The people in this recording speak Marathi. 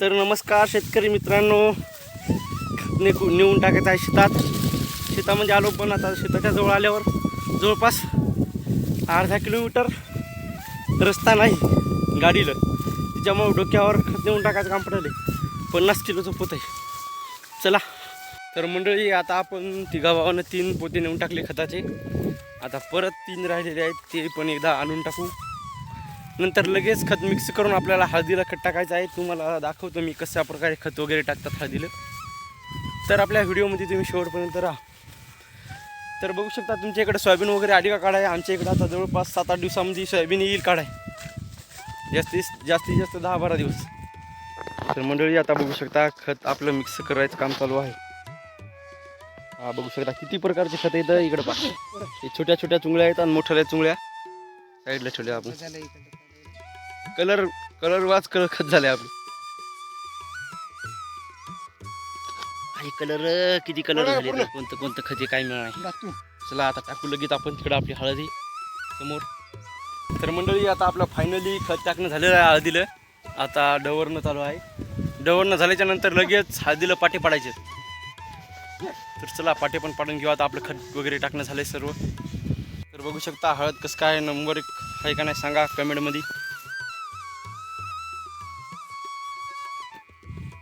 तर नमस्कार शेतकरी मित्रांनो. ने नेऊन टाकत आहे शेतात. शेतामध्ये आलो पण आता शेताच्या जवळ आल्यावर जवळपास अर्धा किलोमीटर रस्ता नाही गाडीला. त्याच्यामुळे डोक्यावर खत नेऊन टाकायचं काम पडले पन्नास किलोचं पोत आहे. चला. तर मंडळी आता आपण तिघा भावानं तीन पोते नेऊन टाकले खताचे. आता परत तीन राहिलेले आहेत ते पण एकदा आणून टाकू. नंतर लगेच खत मिक्स करून आपल्याला हळदीला खत टाकायचं आहे. तुम्हाला दाखवतो मी कशा प्रकारे खत वगैरे टाकतात हळदीला. तर आपल्या व्हिडिओमध्ये तुम्ही शेवटपर्यंत राहा. तर बघू शकता तुमच्या इकडे सोयाबीन वगैरे आली का काढाय? आमच्या इकडे आता जवळपास सात आठ दिवसामध्ये सोयाबीन येईल काढाय. जास्तीत जास्तीत जास्त दहा बारा दिवस. तर मंडळी आता बघू शकता खत आपलं मिक्स करायचं काम चालू आहे. हा बघू शकता किती प्रकारचे खत येतं इकडं पहा. हे छोट्या छोट्या चुंगळ्या आहेत आणि मोठ्या चुंगळ्या. साईडला ठेवल्या आपण. कलर कलर वाच कलर खत झाले आपले. आणि कलर किती कलर झाले कोणतं कोणतं खत काय मिळणार चला आता टाकू लगेच आपण तिकडं आपली हळदी समोर. तर मंडळी आता आपलं फायनली खत टाकणं झालेलं आहे हळदीला. आता डवरणं चालू आहे. डवरणं झाल्याच्यानंतर लगेच हळदीला पाटे पाडायचे. तर चला पाटे पण पाडून घेऊ. आता आपलं खत वगैरे टाकणं झालं सर्व. तर बघू शकता हळद कसं काय नंबर एक आहे का नाही सांगा कमेंटमध्ये